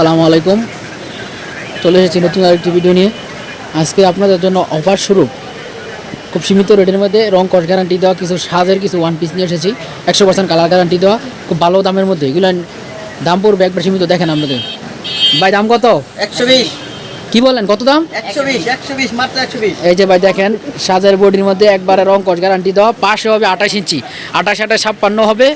আসসালামু আলাইকুম। চলে এসেছি নতুন আরেকটি ভিডিও নিয়ে। আজকে আপনাদের জন্য অফার শুরু। খুব সীমিত রেটের মধ্যে রং কস গ্যারান্টি দেওয়া, কিছু সাজের, কিছু ওয়ান পিস নিয়ে এসেছি। একশো পার্সেন্ট কালার গ্যারান্টি দেওয়া, খুব ভালো দামের মধ্যে। এগুলো দাম পড়বে একবার সীমিত, দেখেন আপনাদের। ভাই, দাম কত? একশো বিশ। কি বলেন কত দাম? এই যে ভাই দেখেন সাজের বডির মধ্যে একবারে রং কস গ্যারান্টি দেওয়া পাশে হবে আঠাশ ইঞ্চি। আঠাশ আঠাশ ছাপ্পান্ন হবে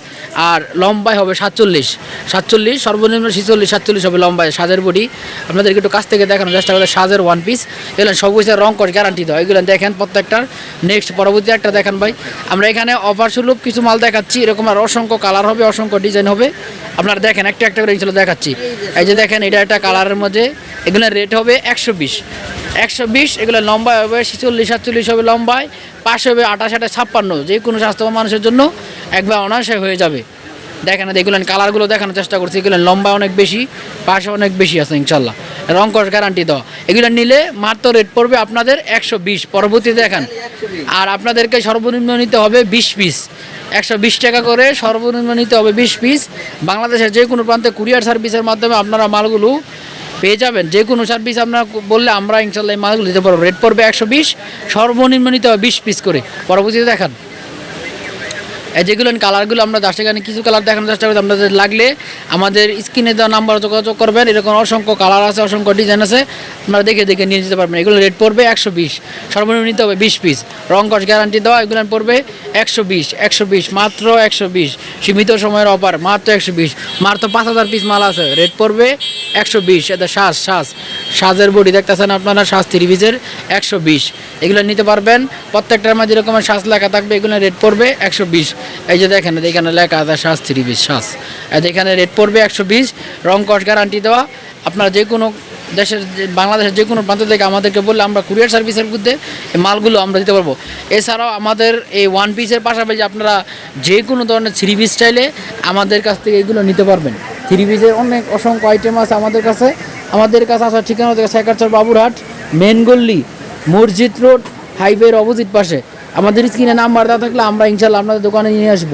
আর লম্বায় হবে সাতচল্লিশ। সাতচল্লিশ সর্বনিম্ন ছিচল্লিশ সাতচল্লিশ হবে লম্বায় সাজের বডি। আপনাদেরকে একটু কাছ থেকে দেখানোর চেষ্টা করে সাজের ওয়ান পিস এগুলো সব কিছু রং কস গ্যারান্টি দেওয়া। এগুলো দেখেন প্রত্যেকটার। নেক্সট পরবর্তী একটা দেখেন ভাই। আমরা এখানে অফার সুলভ কিছু মাল দেখাচ্ছি এরকম আর অসংখ্য কালার হবে অসংখ্য ডিজাইন হবে। আপনারা দেখেন একটা একটা করে ইনশাল্লাহ দেখাচ্ছি। এই যে দেখেন এটা একটা কালারের মধ্যে এগুলোর রেট হবে একশো বিশ। একশো বিশ, এগুলো লম্বায় হবে ছিচল্লিশ, সাতচল্লিশ হবে লম্বায়, পাশে হবে আঠাশ আঠাশ, ছাপ্পান্ন। যে কোনো স্বাস্থ্যবান মানুষের জন্য একবার অনায়াসে হয়ে যাবে। দেখেন এগুলো কালারগুলো দেখানোর চেষ্টা করছি, এগুলো লম্বা অনেক বেশি, পাশে অনেক বেশি আছে ইনশাল্লাহ রং কস গ্যারান্টি দেওয়া। এগুলো নিলে মাত্র রেট পড়বে আপনাদের একশো বিশ। পরবর্তীতে দেখান, আর আপনাদেরকে সর্বনিম্ন নিতে হবে বিশ পিস একশো বিশ টাকা করে সর্বনিম্ন নিতে হবে বিশ পিস বাংলাদেশের যে কোনো প্রান্তে কুরিয়ার সার্ভিসের মাধ্যমে আপনারা মালগুলো পেয়ে যাবেন। যে কোনো সার্ভিস আপনার বললে আমরা ইনশাল্লাহ এই মালগুলো দিতে পারব। রেট পড়বে একশো বিশ সর্বনিম্ন নিতে হবে বিশ পিস করে। পরবর্তীতে দেখান। যেগুলো কালারগুলো আমরা দশ টাকা কিছু কালার দেখানোর চেষ্টা করি, আপনাদের লাগলে আমাদের স্ক্রিনে দেওয়া নাম্বার যোগাযোগ করবেন। এরকম অসংখ্য কালার আছে, অসংখ্য ডিজাইন আছে। আপনারা দেখে দেখে নিয়ে যেতে পারবেন। এগুলো রেট পড়বে একশো বিশ। সর্বনিম্ন নিতে হবে বিশ পিস রং কস গ্যারান্টি দেওয়া, এগুলো পড়বে একশো বিশ। একশো বিশ, মাত্র একশো বিশ। সীমিত সময়ের অফার মাত্র একশো বিশ। মাত্র পাঁচ হাজার পিস মাল আছে। রেট পড়বে একশো বিশ। এটা শ্বাস শ্বাস সাজের বডি দেখতেছেন আপনারা শ্বাস থ্রি পিসের একশো বিশ। এগুলো নিতে পারবেন। প্রত্যেকটার মাঝে এরকমের শ্বাস লেখা থাকবে, এগুলো রেট পড়বে একশো বিশ। এই যে দেখেন এখানে লেখা আছে শ্বাস থ্রি পিস শ্বাস এখানে রেট পড়বে একশো বিশ, রং কস গ্যারান্টি দেওয়া। আপনারা যে কোনো দেশের বাংলাদেশের যে কোনো প্রান্ত থেকে আমাদেরকে বললে আমরা কুরিয়ার সার্ভিসের মধ্যে মালগুলো আমরা দিতে পারব। এছাড়াও আমাদের এই ওয়ান পিসের পাশাপাশি আপনারা যে কোনো ধরনের থ্রি পিস স্টাইলে আমাদের কাছ থেকে এগুলো নিতে পারবেন। থ্রি পিসের অনেক অসংখ্য আইটেম আছে আমাদের কাছে। আমাদের কাছে আসার ঠিকানা থেকে শেখারচর বাবুরহাট মেন গল্লি মসজিদ রোড হাইওয়ের অপোজিট পাশে। আমাদের স্ক্রিনে নাম্বার দেওয়া থাকলে আমরা ইনশাল্লাহ আপনাদের দোকানে নিয়ে আসব।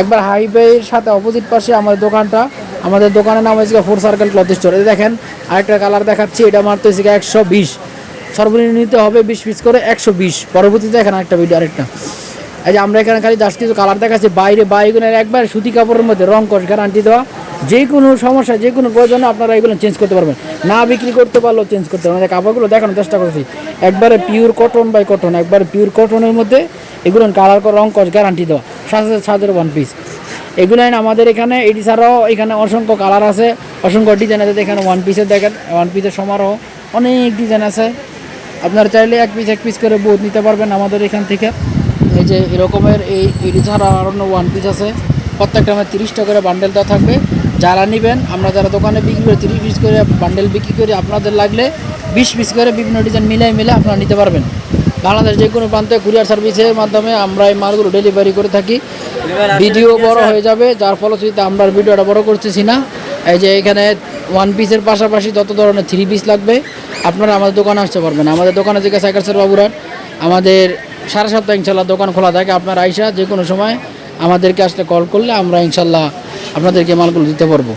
একবার হাইওয়ের সাথে অপোজিট পাশে আমাদের দোকানটা, আমাদের দোকানের নাম হয়েছে ফোর সার্কেল ক্লথ স্টোর দেখেন, আরেকটা কালার দেখাচ্ছি, এটা মারতে হয়েছে একশো বিশ। সর্বনিম্ন নিতে হবে বিশ পিস করে একশো বিশ। পরবর্তীতে দেখেন আরেকটা ভিডিও আরেকটা। এই যে আমরা এখানে খালি জাস্ট কিছু কালার দেখাচ্ছি, বাইরে বাইগুনের একবার সুতি কাপড়ের মধ্যে রং কস গ্যারান্টি দেওয়া। যে কোনো সমস্যা, যে কোনো প্রয়োজনে আপনারা এগুলো চেঞ্জ করতে পারবেন। না বিক্রি করতে পারলেও চেঞ্জ করতে পারবেন। কাপড়গুলো দেখানোর চেষ্টা করছি। একবারে পিওর কটন বাই কটন একবারে পিওর কটনের মধ্যে এগুলো কালার করে রং কস গ্যারান্টি দেওয়া। সাথে সাদের ওয়ান পিস এগুলো আমাদের এখানে, এটি ছাড়াও এখানে অসংখ্য কালার আছে। অসংখ্য ডিজাইন আছে। এখানে ওয়ান পিসের দেখেন ওয়ান পিসের সমারোহ। অনেক ডিজাইন আছে। আপনারা চাইলে এক পিস এক পিস করে বোধ নিতে পারবেন আমাদের এখান থেকে। এই যে এরকমের এই, এটি ছাড়া আরও ওয়ান পিস আছে। প্রত্যেকটা আমার তিরিশটা করে বান্ডেল দেওয়া থাকবে। যারা নেবেন, আমরা যারা দোকানে বিক্রি করে তিরিশ পিস করে বান্ডেল বিক্রি করি, আপনাদের লাগলে বিশ পিস করে বিভিন্ন ডিজাইন মিলাই মিলে আপনারা নিতে পারবেন। বাংলাদেশ যে কোনো প্রান্তে কুরিয়ার সার্ভিসের মাধ্যমে আমরা এই মালগুলো ডেলিভারি করে থাকি। ভিডিও বড় হয়ে যাবে, যার ফলশ্রুতিতে আমরা ভিডিওটা বড় করতেছি না। এই যে এখানে ওয়ান পিসের পাশাপাশি যত ধরনের থ্রি পিস লাগবে, আপনারা আমাদের দোকানে আসতে পারবেন। আমাদের দোকানে থেকে সাইকেলসের বাবুরাট আমাদের সারা সপ্তাহ ইনশাল্লাহ দোকান খোলা থাকে। আপনার আইসা যে কোনো সময় আমাদেরকে আসলে কল করলে আমরা ইনশাল্লাহ আপনাদেরকে মালগুলো দিতে পারব।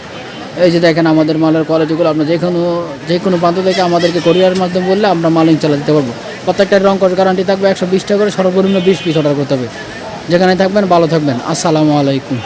এই যে দেখেন আমাদের মালের কোয়ালিটিগুলো আপনার যে কোনো যে কোনো প্রান্ত থেকে আমাদেরকে কোরিয়ার মাধ্যমে বললে আমরা মাল ইনশাল্লাহ দিতে পারব। প্রত্যেকটা রং করার গ্যারান্টি থাকবে একশো বিশ টাকা করে, সর্বনিম্ন বিশ পিস অর্ডার করতে হবে। যেখানে থাকবেন, ভালো থাকবেন। আসসালামু আলাইকুম।